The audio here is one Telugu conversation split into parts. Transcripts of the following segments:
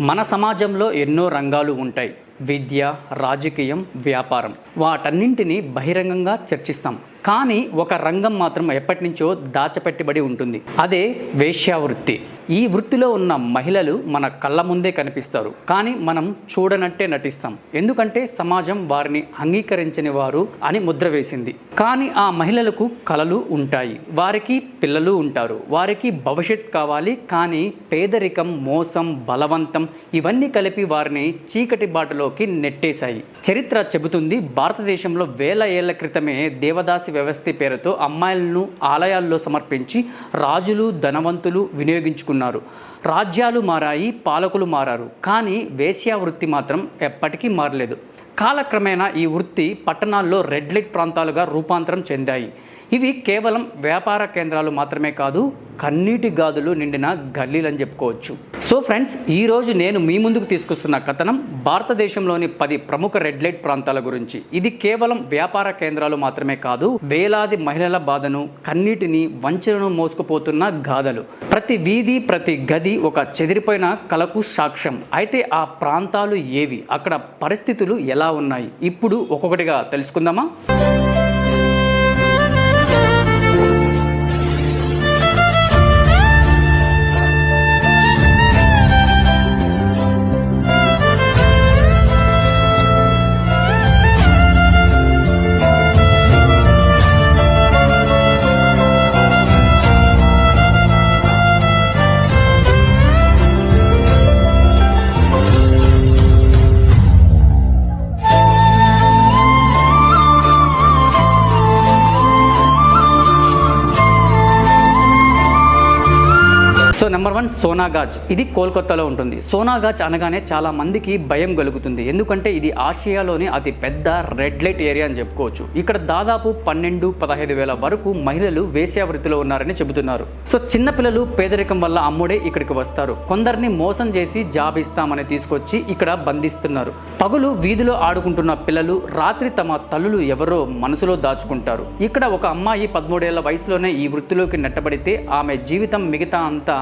మన సమాజంలో ఎన్నో రంగాలు ఉంటాయి. విద్య రాజకీయం వ్యాపారం. వాటన్నింటినీ బహిరంగంగా చర్చిస్తాం. కానీ ఒక రంగం మాత్రం ఎప్పటి నుంచో దాచపెట్టబడి ఉంటుంది. అదే వేశ్యావృత్తి. ఈ వృత్తిలో ఉన్న మహిళలు మన కళ్ళ ముందే కనిపిస్తారు. కానీ మనం చూడనట్టే నటిస్తాం. ఎందుకంటే సమాజం వారిని అంగీకరించని వారు అని ముద్ర వేసింది. కానీ ఆ మహిళలకు కళలు ఉంటాయి. వారికి పిల్లలు ఉంటారు. వారికి భవిష్యత్ కావాలి. కానీ పేదరికం మోసం బలవంతం ఇవన్నీ కలిపి వారిని చీకటి బాటలో బాటలోకి నెట్టేశాయి. చరిత్ర చెబుతుంది భారతదేశంలో వేల ఏళ్ళ క్రితమే దేవదాసి వ్యవస్థ పేరుతో అమ్మాయిలను ఆలయాల్లో సమర్పించి రాజులు ధనవంతులు వినియోగించుకున్నారు. రాజ్యాలు మారాయి పాలకులు మారారు. కానీ వేశ్యా వృత్తి మాత్రం ఎప్పటికీ మారలేదు. కాలక్రమేణా ఈ వృత్తి పట్టణాల్లో రెడ్ లైట్ ప్రాంతాలుగా రూపాంతరం చెందాయి. ఇవి కేవలం వ్యాపార కేంద్రాలు మాత్రమే కాదు కన్నీటి గాదులు నిండిన గల్లీలని చెప్పుకోవచ్చు. సో ఫ్రెండ్స్ ఈరోజు నేను మీ ముందుకు తీసుకొస్తున్న కథనం భారతదేశంలోని పది ప్రముఖ రెడ్ లైట్ ప్రాంతాల గురించి. ఇది కేవలం వ్యాపార కేంద్రాలు మాత్రమే కాదు వేలాది మహిళల బాధను కన్నీటిని వంచనను మోసుకుపోతున్న గాథలు. ప్రతి వీధి ప్రతి గది ఒక చెదిరిపోయిన కలకు సాక్ష్యం. అయితే ఆ ప్రాంతాలు ఏవి? అక్కడ పరిస్థితులు ఎలా ఉన్నాయి? ఇప్పుడు ఒక్కొక్కటిగా తెలుసుకుందామా? సో నెంబర్ వన్ సోనాగాజ్ ఇది కోల్కతాలో ఉంటుంది. సోనాగాజ్ అనగానే చాలా మందికి భయం కలుగుతుంది. ఎందుకంటే ఇది ఆసియాలోని అతి పెద్ద రెడ్ లైట్ ఏరియా అని చెప్పుకోవచ్చు. ఇక్కడ దాదాపు పన్నెండు పదహైదు వేల వరకు మహిళలు వేశ్యావృత్తిలో ఉన్నారని చెబుతున్నారు. సో చిన్నపిల్లలు పేదరికం వల్ల అమ్ముడే ఇక్కడికి వస్తారు. కొందరిని మోసం చేసి జాబ్ ఇస్తామని తీసుకొచ్చి ఇక్కడ బంధిస్తున్నారు. పగులు వీధిలో ఆడుకుంటున్న పిల్లలు రాత్రి తమ తల్లులు ఎవరో మనసులో దాచుకుంటారు. ఇక్కడ ఒక అమ్మాయి పదమూడేళ్ళ వయసులోనే ఈ వృత్తిలోకి నెట్టబడితే ఆమె జీవితం మిగతా అంతా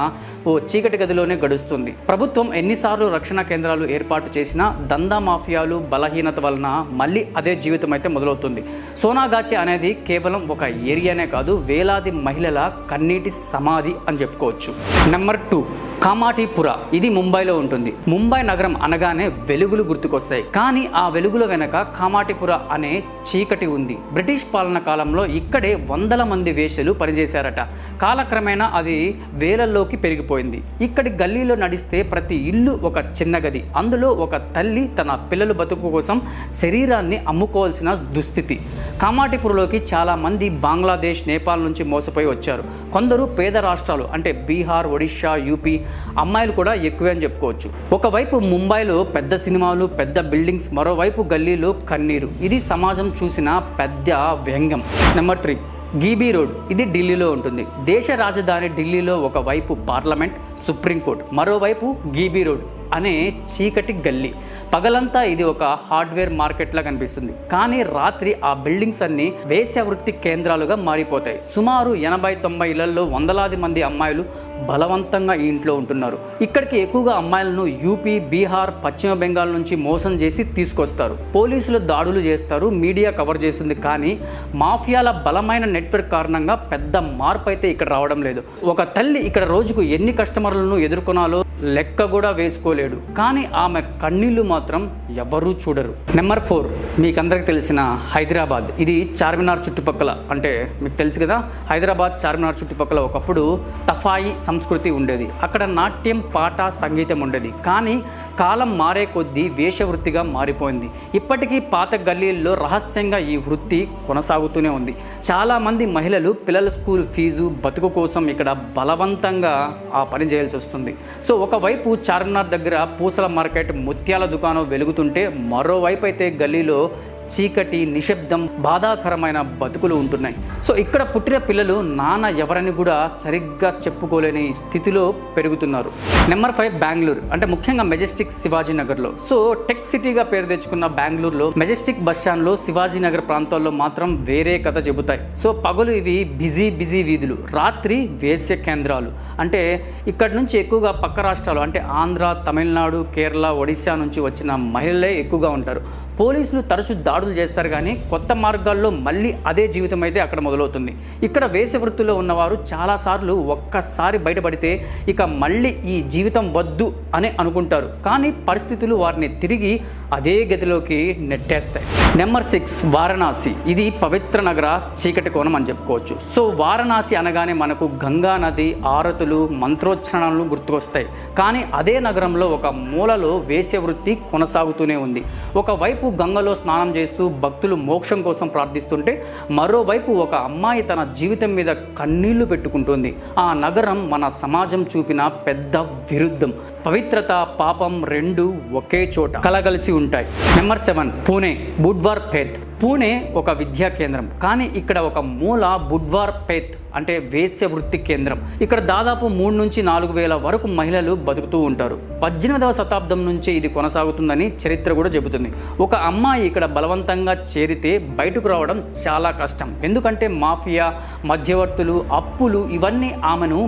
ఓ చీకటి గదిలోనే గడుస్తుంది. ప్రభుత్వం ఎన్నిసార్లు రక్షణ కేంద్రాలు ఏర్పాటు చేసినా దందా మాఫియాలు బలహీనత వలన మళ్ళీ అదే జీవితం అయితే మొదలవుతుంది సోనాగాచి అనేది కేవలం ఒక ఏరియానే కాదు వేలాది మహిళల కన్నీటి సమాధి అని చెప్పుకోవచ్చు. Number two. కామాటిపుర ఇది ముంబైలో ఉంటుంది. ముంబై నగరం అనగానే వెలుగులు గుర్తుకొస్తాయి. కానీ ఆ వెలుగుల వెనక కామాటిపుర అనే చీకటి ఉంది. బ్రిటిష్ పాలన కాలంలో ఇక్కడే వందల మంది వేషలు పనిచేశారట. కాలక్రమేణా అది వేలల్లోకి పెరిగిపోయింది. ఇక్కడి గల్లీలో నడిస్తే ప్రతి ఇల్లు ఒక చిన్న గది. అందులో ఒక తల్లి తన పిల్లల బతుకు కోసం శరీరాన్ని అమ్ముకోవాల్సిన దుస్థితి. కామాటిపురలోకి చాలా మంది బంగ్లాదేశ్ నేపాల్ నుంచి మోసపోయి వచ్చారు. కొందరు పేద రాష్ట్రాలు అంటే బీహార్ ఒడిషా యూపీ అమ్మాయిలు కూడా ఎక్కువే అని చెప్పుకోవచ్చు. ఒకవైపు ముంబైలో పెద్ద సినిమాలు పెద్ద బిల్డింగ్స్ మరోవైపు గల్లీలో కన్నీరు. ఇది సమాజం చూసిన పెద్ద వ్యంగ్యం. Number three GB road. ఇది ఢిల్లీలో ఉంటుంది. దేశ రాజధాని ఢిల్లీలో ఒకవైపు పార్లమెంట్ సుప్రీంకోర్టు. మరోవైపు గీబీ రోడ్. అనే చీకటి గల్లీ. పగలంతా ఇది ఒక హార్డ్వేర్ మార్కెట్లా కనిపిస్తుంది. కానీ రాత్రి ఆ బిల్డింగ్స్ అన్ని వేశ్యావృత్తి కేంద్రాలుగా మారిపోతాయి. సుమారు ఎనభై తొంభై ఇళ్ళలో వందలాది మంది అమ్మాయిలు బలవంతంగా ఈ ఇంట్లో ఉంటున్నారు. ఇక్కడికి ఎక్కువగా అమ్మాయిలను యూపీ బీహార్ పశ్చిమ బెంగాల్ నుంచి మోసం చేసి తీసుకొస్తారు. పోలీసులు దాడులు చేస్తారు మీడియా కవర్ చేస్తుంది. కానీ మాఫియాల బలమైన నెట్వర్క్ కారణంగా పెద్ద మార్పు అయితే ఇక్కడ రావడం లేదు. ఒక తల్లి ఇక్కడ రోజుకు ఎన్ని కస్టమర్లను ఎదుర్కొనాలో లెక్క కూడా చూడలేడు. కానీ ఆమె కన్నీళ్ళు మాత్రం ఎవరూ చూడరు. నెంబర్ ఫోర్ మీకందరికి తెలిసిన హైదరాబాద్. ఇది చార్మినార్ చుట్టుపక్కల. అంటే మీకు తెలుసు కదా హైదరాబాద్ చార్మినార్ చుట్టుపక్కల ఒకప్పుడు తఫాయి సంస్కృతి ఉండేది. అక్కడ నాట్యం పాట సంగీతం ఉండేది. కానీ కాలం మారే కొద్దీ వేషవృత్తిగా మారిపోయింది. ఇప్పటికీ పాత గల్లీల్లో రహస్యంగా ఈ వృత్తి కొనసాగుతూనే ఉంది. చాలామంది మహిళలు పిల్లల స్కూల్ ఫీజు బతుకు కోసం ఇక్కడ బలవంతంగా ఆ పని చేయాల్సి వస్తుంది. సో ఒకవైపు చార్మినార్ దగ్గర పూసల మార్కెట్ ముత్యాల దుకాణం వెలుగుతుంటే మరోవైపు అయితే గల్లీలో చీకటి నిశ్శబ్దం బాధాకరమైన బతుకులు ఉంటున్నాయి. సో ఇక్కడ పుట్టిన పిల్లలు నాన్న ఎవరని కూడా సరిగ్గా చెప్పుకోలేని స్థితిలో పెరుగుతున్నారు. నెంబర్ ఫైవ్ బెంగళూరు అంటే ముఖ్యంగా మెజెస్టిక్ శివాజీ నగర్లో. సో టెక్ సిటీగా పేరు తెచ్చుకున్న బెంగళూరులో మెజెస్టిక్ బస్ స్టాండ్లో శివాజీ నగర్ ప్రాంతాల్లో మాత్రం వేరే కథ చెబుతాయి. సో పగలు ఇవి బిజీ బిజీ వీధులు రాత్రి వేశ్య కేంద్రాలు. అంటే ఇక్కడ నుంచి ఎక్కువగా పక్క రాష్ట్రాలు అంటే ఆంధ్ర తమిళనాడు కేరళ ఒడిశా నుంచి వచ్చిన మహిళలే ఎక్కువగా ఉంటారు. పోలీసులు తరచూ దాడులు చేస్తారు కానీ కొత్త మార్గాల్లో మళ్ళీ అదే జీవితం అయితే అక్కడ మొదలవుతుంది. ఇక్కడ వేస వృత్తిలో ఉన్నవారు చాలాసార్లు ఒక్కసారి బయటపడితే ఇక మళ్ళీ ఈ జీవితం వద్దు అని అనుకుంటారు. కానీ పరిస్థితులు వారిని తిరిగి అదే గదిలోకి నెట్టేస్తాయి. Number six Varanasi. ఇది పవిత్ర నగర చీకటి కోణం అని చెప్పుకోవచ్చు. సో వారణాసి అనగానే మనకు గంగా నది ఆరతులు మంత్రోచ్చరణలు గుర్తుకొస్తాయి. కానీ అదే నగరంలో ఒక మూలలో వేశ్య కొనసాగుతూనే ఉంది. ఒకవైపు గంగలో స్నానం చేస్తూ భక్తులు మోక్షం కోసం ప్రార్థిస్తుంటే మరోవైపు ఒక అమ్మాయి తన జీవితం మీద కన్నీళ్ళు పెట్టుకుంటుంది. ఆ నగరం మన సమాజం చూపిన పెద్ద విరుద్ధం. పవిత్రత పాపం రెండు ఒకే చోట కలగలిసి ఉంటాయి. నెంబర్ సెవెన్ పూణే బుడ్వార్ పేత్ పూణే ఒక విద్యా కేంద్రం కానీ ఇక్కడ ఒక మూల బుడ్వార్ పేత్ అంటే వేశ్య వృత్తి కేంద్రం. ఇక్కడ దాదాపు మూడు నుంచి నాలుగు వేల వరకు మహిళలు బతుకుతూ ఉంటారు. పద్దెనిమిదవ శతాబ్దం నుంచి ఇది కొనసాగుతుందని చరిత్ర కూడా చెబుతుంది. ఒక అమ్మాయి ఇక్కడ బలవంతంగా చేరితే బయటకు రావడం చాలా కష్టం. ఎందుకంటే మాఫియా మధ్యవర్తులు అప్పులు ఇవన్నీ ఆమెను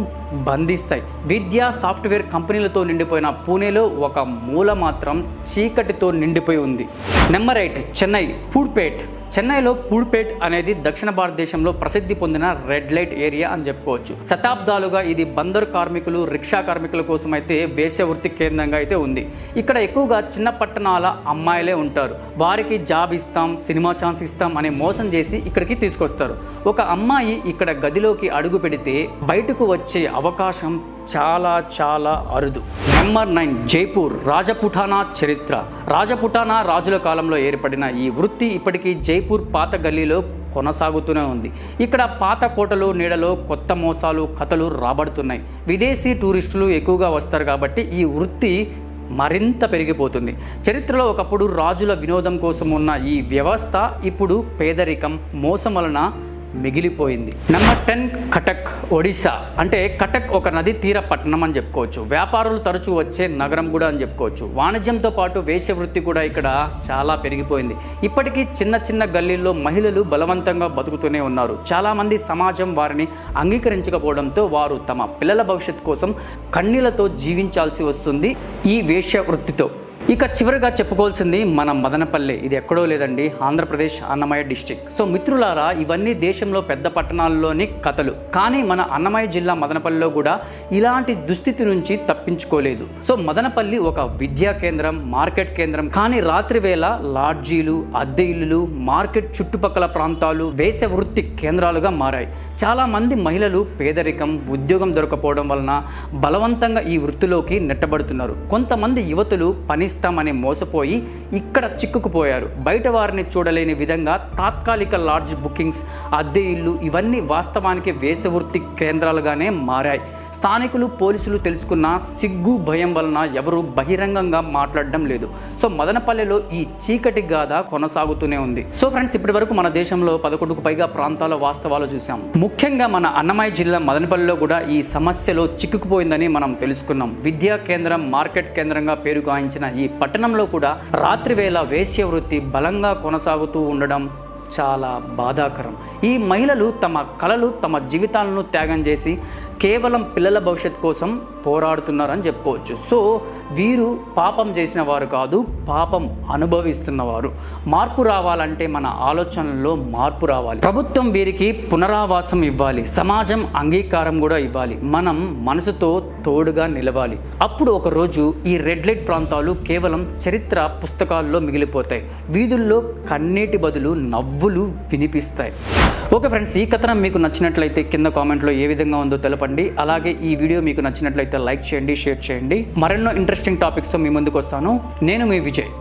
బంధిస్తాయి. విద్య సాఫ్ట్వేర్ కంపెనీలతో నిండిపోయిన పూణేలో ఒక మూల మాత్రం చీకటితో నిండిపోయి ఉంది. Number eight Chennai Pudupet. చెన్నైలో పూడ్పేట్ అనేది దక్షిణ భారతదేశంలో ప్రసిద్ధి పొందిన రెడ్ లైట్ ఏరియా అని చెప్పుకోవచ్చు. శతాబ్దాలుగా ఇది బందరు కార్మికులు రిక్షా కార్మికుల కోసం అయితే వేశ్య కేంద్రంగా అయితే ఉంది. ఇక్కడ ఎక్కువగా చిన్న పట్టణాల అమ్మాయిలే ఉంటారు. వారికి జాబ్ ఇస్తాం సినిమా ఛాన్స్ ఇస్తాం అనే మోసం చేసి ఇక్కడికి తీసుకొస్తారు. ఒక అమ్మాయి ఇక్కడ గదిలోకి అడుగు పెడితే బయటకు వచ్చే అవకాశం చాలా చాలా అరుదు. నెంబర్ నైన్ జైపూర్ రాజపుఠానా చరిత్ర. రాజపుఠానా రాజుల కాలంలో ఏర్పడిన ఈ వృత్తి ఇప్పటికీ జైపూర్ పాత గల్లీలో కొనసాగుతూనే ఉంది. ఇక్కడ పాత కోటలు నీడలో కొత్త మోసాలు కథలు రాబడుతున్నాయి. విదేశీ టూరిస్టులు ఎక్కువగా వస్తారు కాబట్టి ఈ వృత్తి మరింత పెరిగిపోతుంది. చరిత్రలో ఒకప్పుడు రాజుల వినోదం కోసం ఉన్న ఈ వ్యవస్థ ఇప్పుడు పేదరికం మోసం వలన మిగిలిపోయింది. Number ten Cuttack Odisha. అంటే కటక్ ఒక నది తీర పట్టణం అని చెప్పుకోవచ్చు. వ్యాపారులు తరచూ వచ్చే నగరం కూడా అని చెప్పుకోవచ్చు. వాణిజ్యంతో పాటు వేశ్య వృత్తి కూడా ఇక్కడ చాలా పెరిగిపోయింది. ఇప్పటికీ చిన్న చిన్న గల్లీల్లో మహిళలు బలవంతంగా బతుకుతూనే ఉన్నారు. చాలామంది సమాజం వారిని అంగీకరించకపోవడంతో వారు తమ పిల్లల భవిష్యత్తు కోసం కన్నీళ్ళతో జీవించాల్సి వస్తుంది ఈ వేశ్య వృత్తితో ఇక చివరిగా చెప్పుకోవాల్సింది మన మదనపల్లె. ఇది ఎక్కడో లేదండి ఆంధ్రప్రదేశ్ అన్నమయ్య డిస్టిక్ సో మిత్రులారా ఇవన్నీ దేశంలో పెద్ద పట్టణాల్లోని కథలు. కానీ మన అన్నమయ్య జిల్లా మదనపల్లిలో కూడా ఇలాంటి దుస్థితి నుంచి తప్పించుకోలేదు. సో మదనపల్లి ఒక విద్యా కేంద్రం మార్కెట్ కేంద్రం. కానీ రాత్రి వేళ లాడ్జీలు అద్దె ఇల్లులు మార్కెట్ చుట్టుపక్కల ప్రాంతాలు వేస వృత్తి కేంద్రాలుగా మారాయి. చాలా మంది మహిళలు పేదరికం ఉద్యోగం దొరకపోవడం వలన బలవంతంగా ఈ వృత్తిలోకి నెట్టబడుతున్నారు. కొంతమంది యువతులు ఇస్తామని మోసపోయి ఇక్కడ చిక్కుకుపోయారు. బయట వారిని చూడలేని విధంగా తాత్కాలిక లాడ్జ్ బుకింగ్స్ అద్దె ఇల్లు ఇవన్నీ వాస్తవానికి వేసవృత్తి కేంద్రాలుగానే మారాయి. స్థానికులు పోలీసులు తెలుసుకున్న సిగ్గు భయం వలన ఎవరు బహిరంగంగా మాట్లాడడం లేదు. సో మదనపల్లెలో ఈ చీకటి గాథ కొనసాగుతూనే ఉంది. సో ఫ్రెండ్స్ ఇప్పటి వరకు మన దేశంలో పదకొండుకు పైగా ప్రాంతాల వాస్తవాలు చూసాం ముఖ్యంగా మన అన్నమయ్య జిల్లా మదనపల్లిలో కూడా ఈ సమస్యలో చిక్కుకుపోయిందని మనం తెలుసుకున్నాం. విద్యా కేంద్రం మార్కెట్ కేంద్రంగా పేరు గాయించిన ఈ పట్టణంలో కూడా రాత్రివేళ వేశ్య వృత్తి బలంగా కొనసాగుతూ ఉండడం చాలా బాధాకరం. ఈ మహిళలు తమ కళలు తమ జీవితాలను త్యాగం చేసి కేవలం పిల్లల భవిష్యత్ కోసం పోరాడుతున్నారని చెప్పుకోవచ్చు. సో వీరు పాపం చేసిన వారు కాదు పాపం అనుభవిస్తున్నవారు. మార్పు రావాలంటే మన ఆలోచనల్లో మార్పు రావాలి. ప్రభుత్వం వీరికి పునరావాసం ఇవ్వాలి. సమాజం అంగీకారం కూడా ఇవ్వాలి. మనం మనసుతో తోడుగా నిలవాలి. అప్పుడు ఒకరోజు ఈ రెడ్ లైట్ ప్రాంతాలు కేవలం చరిత్ర పుస్తకాల్లో మిగిలిపోతాయి. వీధుల్లో కన్నీటి బదులు నవ్వులు వినిపిస్తాయి. ఓకే ఫ్రెండ్స్ ఈ కథనం మీకు నచ్చినట్లయితే కింద కామెంట్లో ఏ విధంగా ఉందో తెలపండి. అలాగే ఈ వీడియో మీకు నచ్చినట్లయితే లైక్ చేయండి షేర్ చేయండి. మరెన్నో ఇంట్రెస్టింగ్ టాపిక్స్తో మీ ముందుకు వస్తాను. నేను మీ విజయ్.